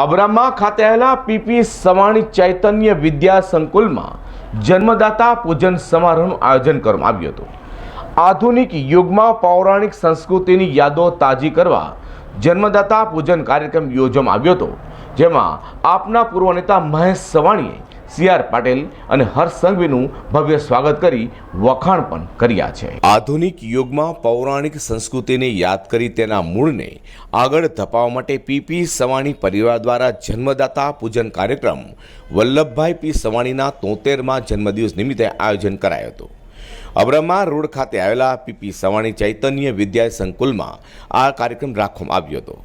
અબ્રામા ખાતે આવેલા પીપી સવાણી ચૈતન્ય વિદ્યા સંકુલમાં જન્મદાતા પૂજન સમારોહનું આયોજન કરવામાં આવ્યું હતું. આધુનિક યુગમાં પૌરાણિક સંસ્કૃતિની યાદો તાજી કરવા જન્મદાતા પૂજન કાર્યક્રમ યોજવામાં આવ્યો હતો. જેમાં આપના પૂર્વ નેતા મહેશ સવાણીએ સી આર પાટેલ અને હર્ષ ભવ્ય સ્વાગત કરી વખાણ પણ કર્યા છે. આધુનિક યુગમાં પૌરાણિક સંસ્કૃતિને યાદ કરી તેના મૂળને આગળ ધપાવવા માટે પીપી સવાણી પરિવાર દ્વારા જન્મદાતા પૂજન કાર્યક્રમ વલ્લભભાઈ પી સવાણીના તોતેરમાં જન્મદિવસ નિમિત્તે આયોજન કરાયું હતું. અબ્રહ્મા રોડ ખાતે આવેલા પીપી સવાણી ચૈતન્ય વિદ્યા સંકુલમાં આ કાર્યક્રમ રાખવામાં આવ્યો હતો,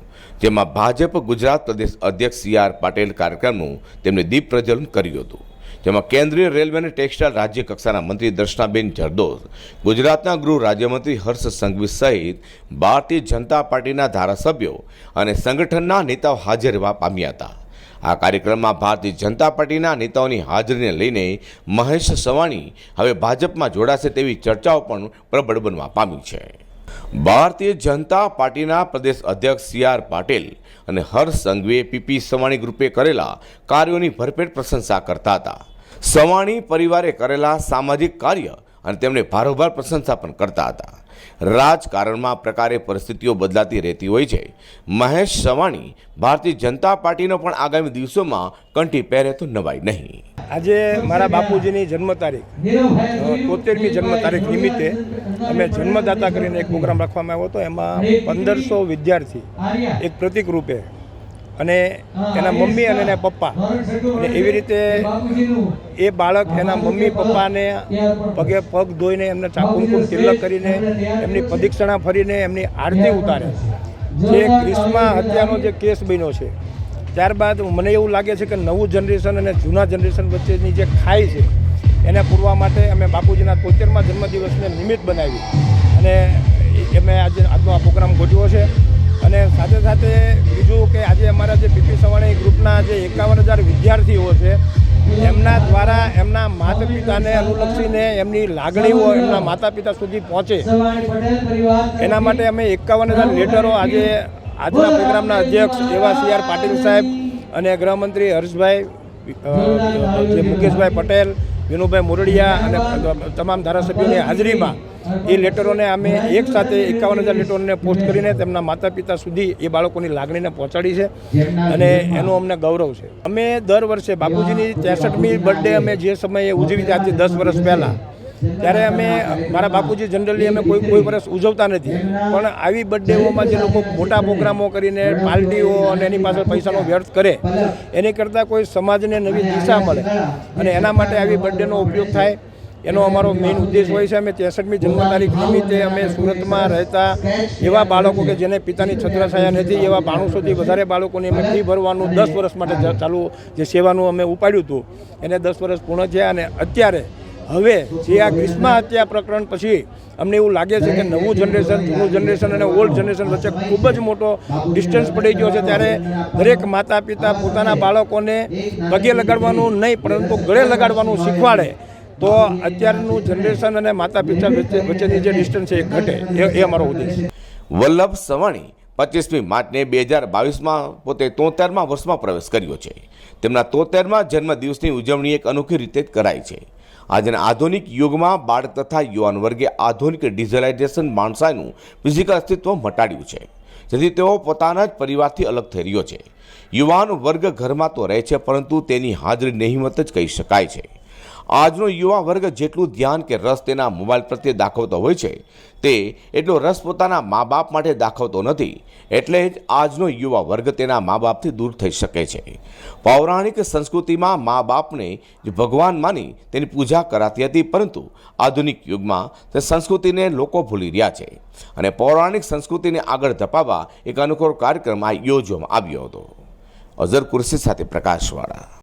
જેમાં ભાજપ ગુજરાત પ્રદેશ અધ્યક્ષ સી આર પાટેલ કાર્યક્રમનું તેમણે દીપ પ્રજ્વલન કર્યું હતું. જેમાં કેન્દ્રીય રેલવે અને ટેક્સટાઇલ રાજ્ય કક્ષાના મંત્રી દર્શનાબેન જરદોસ, ગુજરાતના ગૃહ રાજ્યમંત્રી હર્ષ સંઘવી સહિત ભારતીય જનતા પાર્ટીના ધારાસભ્યો અને સંગઠનના નેતાઓ હાજર રહેવા પામ્યા હતા. આ કાર્યક્રમમાં ભારતીય જનતા પાર્ટીના નેતાઓની હાજરીને લઈને મહેશ સવાણી હવે ભાજપમાં જોડાશે તેવી ચર્ચાઓ પણ પ્રબળ બનવા પામી છે. ભારતીય જનતા પાર્ટીના પ્રદેશ અધ્યક્ષ સી આર પાટીલ અને હર્ષ સંઘવીએ પીપી સવાણી ગ્રુપે કરેલા કાર્યોની ભરપેટ પ્રશંસા કરતા હતા. સવાણી પરિવારે કરેલા સામાજિક કાર્ય અને તેમને ભારોભાર પ્રશંસા પણ કરતા હતા. રાજકારણમાં પ્રકારે પરિસ્થિતિઓ બદલાતી રહેતી હોય છે. મહેશ સવાણી ભારતીય જનતા પાર્ટીનો પણ આગામી દિવસોમાં કંઠી પહેરે તો નવાય નહીં. આજે મારા બાપુજીની જન્મ તારીખ. તોતેરમી જન્મ તારીખ નિમિત્તે અમે જન્મદાતા કરીને એક પ્રોગ્રામ રાખવામાં આવ્યો હતો. એમાં પંદરસો વિદ્યાર્થી એક પ્રતિક રૂપે અને એના મમ્મી અને એના પપ્પા. અને એવી રીતે એ બાળક એના મમ્મી પપ્પાને પગે પગ ધોઈને એમને ચાકુમકુમ તિલક કરીને એમની પ્રદિક્ષણા ફરીને એમની આરતી ઉતારે જે ગ્રીષ્મા હત્યાનો જે કેસ બન્યો છે ત્યારબાદ મને એવું લાગે છે કે નવું જનરેશન અને જૂના જનરેશન વચ્ચેની જે ખાઈ છે એને પૂરવા માટે અમે બાપુજીના તોતેરમાં જન્મદિવસને નિમિત્ત બનાવી. અને અમે આજે આજનો આ પ્રોગ્રામ ગોઠવ્યો છે. અને સાથે સાથે બીજું કે આજે અમારા જે પીપી સવાણી ગ્રુપના જે એકાવન હજાર વિદ્યાર્થીઓ છે, એમના દ્વારા એમના માતા પિતાને અનુલક્ષીને એમની લાગણીઓ એમના માતા પિતા સુધી પહોંચે. એના માટે અમે એકાવન હજાર લેટરો આજે આજના પ્રોગ્રામના અધ્યક્ષ એવા સી આર પાટીલ સાહેબ અને ગૃહમંત્રી હર્ષભાઈ જે મુકેશભાઈ પટેલ વિનુભાઈ મોરડિયા અને તમામ ધારાસભ્યોની હાજરીમાં એ લેટરોને અમે એક સાથે એકાવન હજાર લેટરોને પોસ્ટ કરીને તેમના માતા પિતા સુધી એ બાળકોની લાગણીને પહોંચાડી છે અને એનું અમને ગૌરવ છે. અમે દર વર્ષે બાપુજીની ત્રેસઠમી બર્થડે અમે જે સમયે ઉજવી હતી દસ વર્ષ પહેલાં ત્યારે અમે, મારા બાપુજી જનરલી અમે કોઈ કોઈ વર્ષ ઉજવતા નથી. પણ આવી બર્થડેઓમાં જે લોકો મોટા પ્રોગ્રામો કરીને પાર્ટીઓ અને એની પાછળ પૈસાનો વ્યર્થ કરે, એની કરતાં કોઈ સમાજને નવી દિશા મળે. અને એના માટે આવી બર્થડેનો ઉપયોગ થાય. એનો અમારો મેઇન ઉદ્દેશ હોય છે, અમે ત્રેસઠમી જન્મ તારીખ નિમિત્તે અમે સુરતમાં રહેતા એવા બાળકો કે જેને પિતાની છત્રછાયા નથી, એવા બાણુસોથી વધારે બાળકોની અમે ફી ભરવાનું દસ વર્ષ માટે ચાલુ જે સેવાનું અમે ઉપાડ્યું હતું. એને દસ વર્ષ પૂર્ણ થયા અને અત્યારે હવે જે આ ગ્રીષ્મા હત્યા પ્રકરણ પછી અમને એવું લાગે છે કે નવું જનરેશન જૂનું જનરેશન અને ઓલ્ડ જનરેશન વચ્ચે ખૂબ જ મોટો ડિસ્ટન્સ પડી ગયો છે. ત્યારે દરેક માતા પિતા પોતાના બાળકોને પગે લગાડવાનું નહીં, પરંતુ ગળે લગાડવાનું શીખવાડે, તો અત્યારનું જનરેશન અને માતા પિતા વચ્ચે, વચ્ચેની જે ડિસ્ટન્સ છે એ ઘટે. એ અમારો ઉદ્દેશ. વલ્લભ સવાણી પચીસમી માર્ચને બે હજાર બાવીસમાં પોતે તોતેરમાં વર્ષમાં પ્રવેશ કર્યો છે. તેમના તોતેરમાં જન્મદિવસની ઉજવણી એક અનોખી રીતે કરાઈ છે. આજના આધુનિક યુગમાં બાળક તથા યુવાન વર્ગે આધુનિક ડિજિટલાઇઝેશન માણસાનું ફિઝિકલ અસ્તિત્વ મટાડ્યું છે. જેથી તેઓ પોતાના જ પરિવારથી અલગ થઈ રહ્યો છે. યુવાન વર્ગ ઘરમાં તો રહે છે, પરંતુ તેની હાજરી નહીમત જ કહી શકાય છે. આજનો યુવા વર્ગ જેટલું ધ્યાન કે રસ તેના મોબાઈલ પ્રત્યે દાખવતો હોય છે, તે એટલો રસ પોતાના મા બાપ માટે દાખવતો નથી. એટલે જ આજનો યુવા વર્ગ તેના મા બાપથી દૂર થઈ શકે છે. પૌરાણિક સંસ્કૃતિમાં મા બાપને જ ભગવાન માની તેની પૂજા કરાતી હતી, પરંતુ આધુનિક યુગમાં તે સંસ્કૃતિને લોકો ભૂલી રહ્યા છે અને પૌરાણિક સંસ્કૃતિને આગળ ધપાવવા એક અનુકૂળ કાર્યક્રમ આ યોજવામાં આવ્યો હતો. અઝર કુર્સી સાથે પ્રકાશવાળા